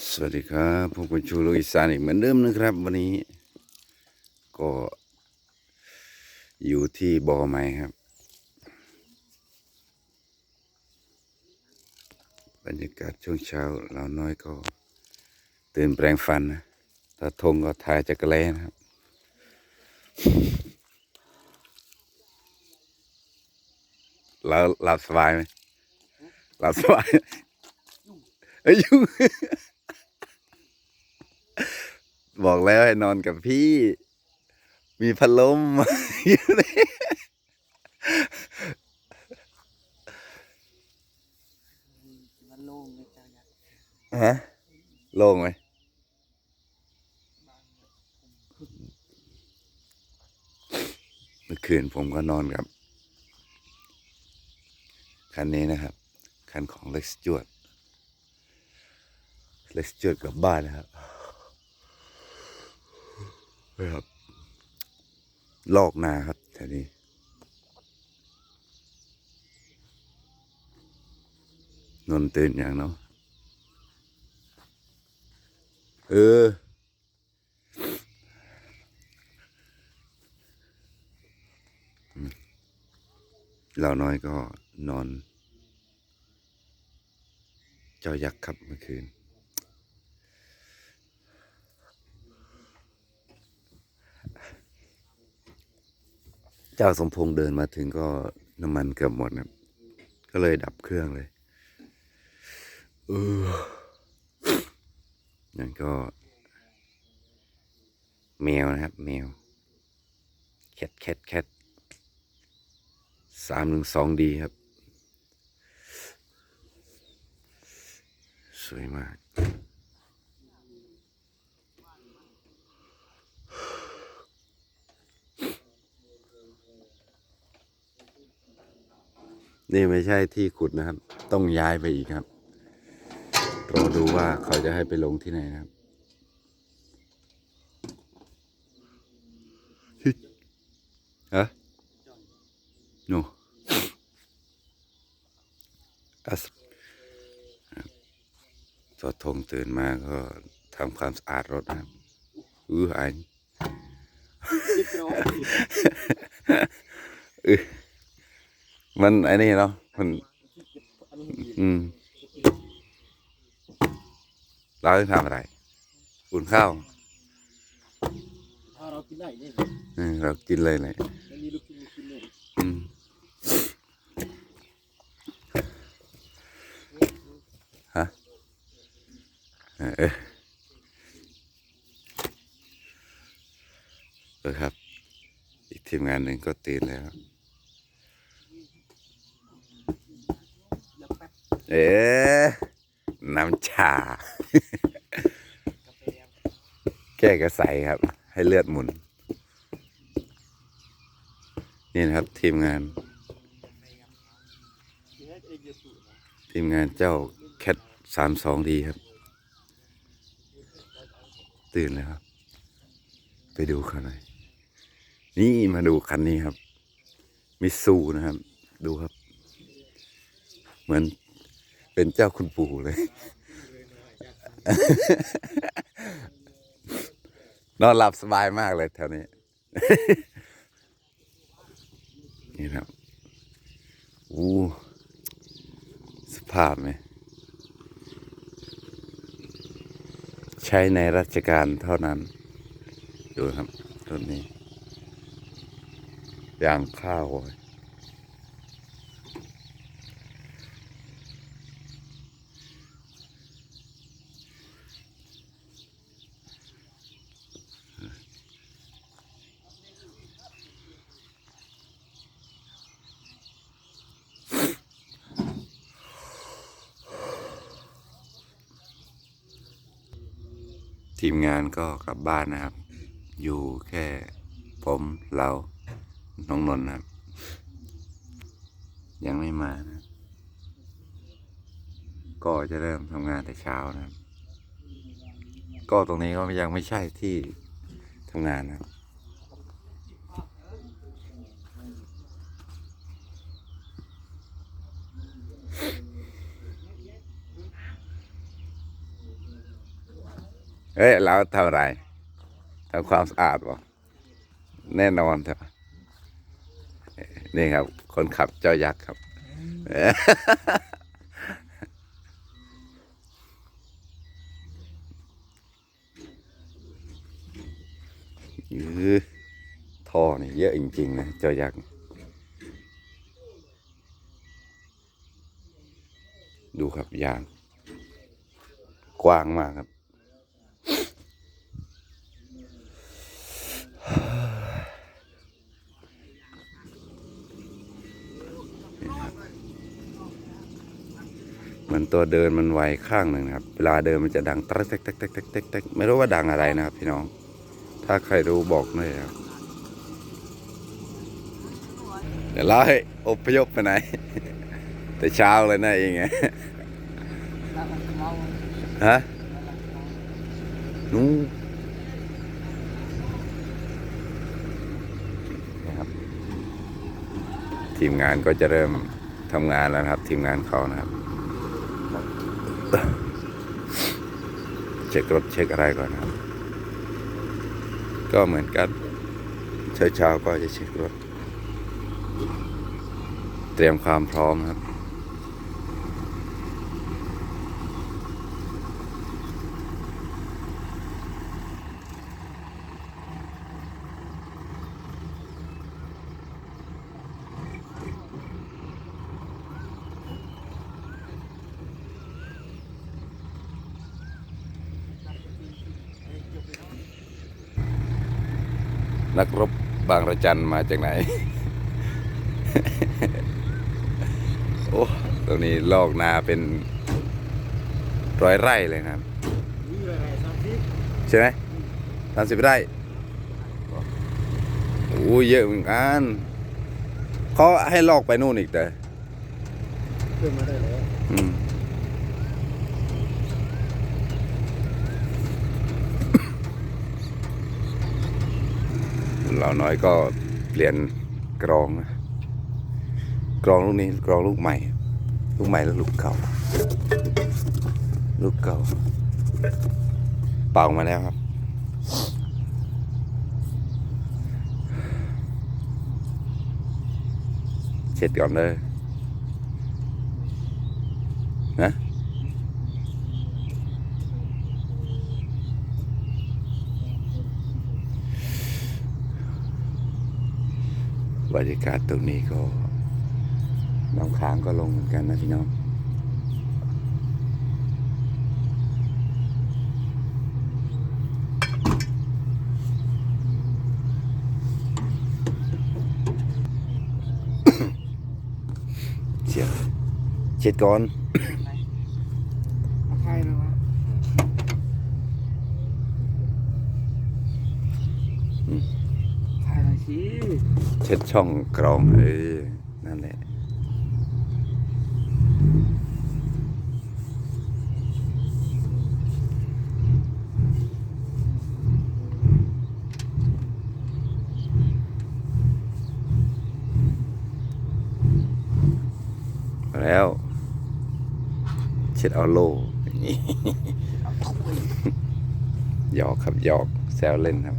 สวัสดีครับพวกคุณชูโรกอีสานอีกเหมือนเดิมนะครับ วันนี้ ก็ อยู่ที่บ่อไม้ครับ บรรยากาศช่วงเช้าเราน้อยก็ ตื่นแปลงฟันนะตาทงก็ถ่ายจักรแลนะครับแล้วหลับสบายไหมหลับสบายอ้ยยุ่ง บอกแล้วให้นอนกับพี่ มีพัดลมอยู่นี่มันโล่งเลยจ้าอยากฮะโล่งไหมเมื่อคืนผมก็นอนกับ คันนี้นะครับ คันของเล็กจวดเล็กจวดกลับบ้านนะครับ นะครับ ลอกนาครับแถวนี้นนตื่นอย่างเนาะเออเราน้อยก็นอน เจ้ายักษ์ครับเมื่อคืน จ้าสมพงษ์เดินมาถึงก็น้ำมันเกือบหมดครับก็เลยดับเครื่องเลยเออนั่นก็ แมวนะครับ แมวแคทแคทแคทสามหนึ่งสองดีครับ สวยมาก นี่ไม่ใช่ที่ขุดนะครับ ต้องย้ายไปอีกครับรอดูว่าเขาจะให้ไปลงที่ไหนนะครับ ฮะโนอัสตัวทงตื่นมาก็ทำความสะอาดรถนะครับอืออันสิบร้อยอือ มันไอ้นี่เนาะมันอืมเราต้องทำอะไรอุ่นข้าวเรากินได้เนี่ยเรากินเลยเลยไม่มีลูกชิ้นลูกชิ้นเลยอืมฮะเออเออครับ อีกทีมงานหนึ่งก็ตื่นแล้วแป๊บ เอ๊ะน้ำชา แก้กระใสครับ ให้เลือดหมุน นี่นะครับทีมงาน ทีมงานเจ้าแคทสามสองดีครับ ตื่นแล้วครับ ไปดูเขาหน่อย นี่มาดูคันนี้ครับ มิสซูนะครับ ดูครับ เหมือน เป็นเจ้าคุณปู่เลยนอนหลับสบายมากเลยแถวนี้ นี่ครับอู้สภาพไหมใช้ในราชการเท่านั้น ดูครับต้นนี้อย่างข้าวเลย ทีมงานก็กลับบ้านนะครับ อยู่แค่ผมเราน้องนนท์นะครับ ยังไม่มานะ ก็จะเริ่มทำงานแต่เช้านะครับ ก็ตรงนี้ก็ยังไม่ใช่ที่ทำงานนะครับ เฮ้ยเราทำอะไรทำความสะอาดบ่แน่นอนเถอะนี่ครับ คนขับเจ้ายักษ์ครับ ยือท่อนี่เยอะจริงๆนะเจ้ายักษ์ดูครับยาง กว้างมากครับ ตัวเดินมันไวข้างหนึ่งนะครับ เวลาเดินมันจะดังตะเต็กเต็กเต็กเต็กเต็กเต็กไม่รู้ว่าดังอะไรนะครับ พี่น้อง ถ้าใครรู้บอกหน่อยครับเดี๋ยวเล่าให้อพยพไปไหน แต่เช้าเลยนะเองไงฮะนู้นนะครับ ทีมงานก็จะเริ่มทำงานแล้วนะครับ ทีมงานเขานะครับ เช็ครถเช็คอะไรก่อนนะครับ ก็เหมือนกันเช้าๆก็จะเช็ครถ เตรียมความพร้อมครับ นักรบบางระจันมาจากไหน โอ้ตรงนี้ลอกนาเป็นร้อยไร่เลยนะครับนี่อะไรสามสิบใช่ไหมสามสิบไร่โอ้เยอะเหมือนกันเขาให้ลอกไปนู่นอีกแต่ขึ้นมาได้แล้ว เราน้อยก็เปลี่ยนกรอง กรองลูกนี้กรองลูกใหม่ ลูกใหม่แล้วลูกเก่า ลูกเก่า เป่ามาแล้วครับเช็ดก่อนเลยนะ บรรยากาศตรงนี้ก็น้ำค้างก็ลงเหมือนกันนะพี่น้องเช็ดเช็ดก่อน ใครเลยวะ อืม ใครมาสิ เช็ดช่องกรองเออนั่นแหละมาแล้ว เช็ดเอาโลหยอกครับหยอกแซวเล่นครับ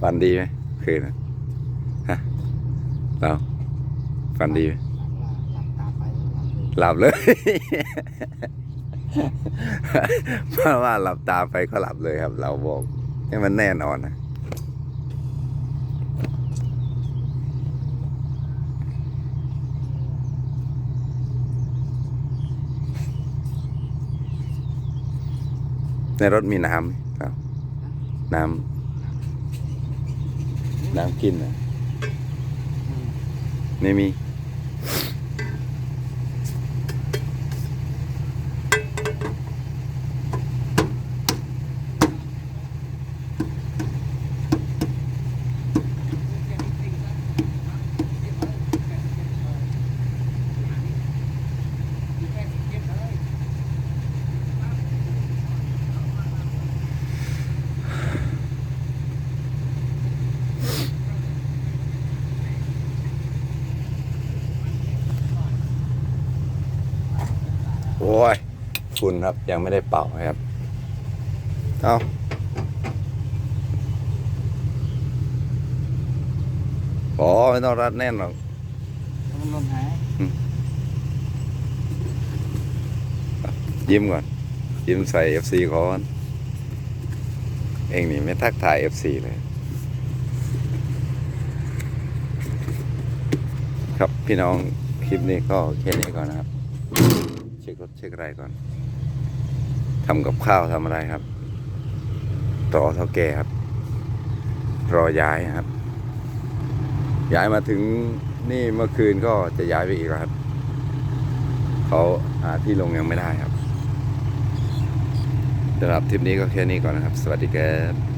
ฝันดีไหมคืนน่ะฮะเราฝันดีไหมหลับตาไปแล้วหลับเลยหลับเลย เพราะว่าหลับตาไปก็หลับเลยครับ เราบอกให้มันแน่นอนนะในรถมีน้ำไหมครับ น้ำ น้ำกินนะไม่มี ฝุ่นครับ ยังไม่ได้เป่าครับ เอาโอ้ไม่ต้องรัดแน่นหรอกมันลมหายยิ้มก่อน ยิ้มใส่ FC เขาก่อนเองนี่ไม่ทักทาย FC เลย ครับพี่น้องคลิปนี้ก็แค่นี้ก่อนนะครับ เช็ครถเช็คอะไรก่อน ทำกับข้าวทำอะไรครับ ต่อเท่าแก่ครับ รอย้ายครับ ย้ายมาถึงนี่เมื่อคืนก็จะย้ายไปอีกครับ เขาหาที่ลงยังไม่ได้ครับสำหรับทริปนี้ก็แค่นี้ก่อนนะครับ สวัสดีครับ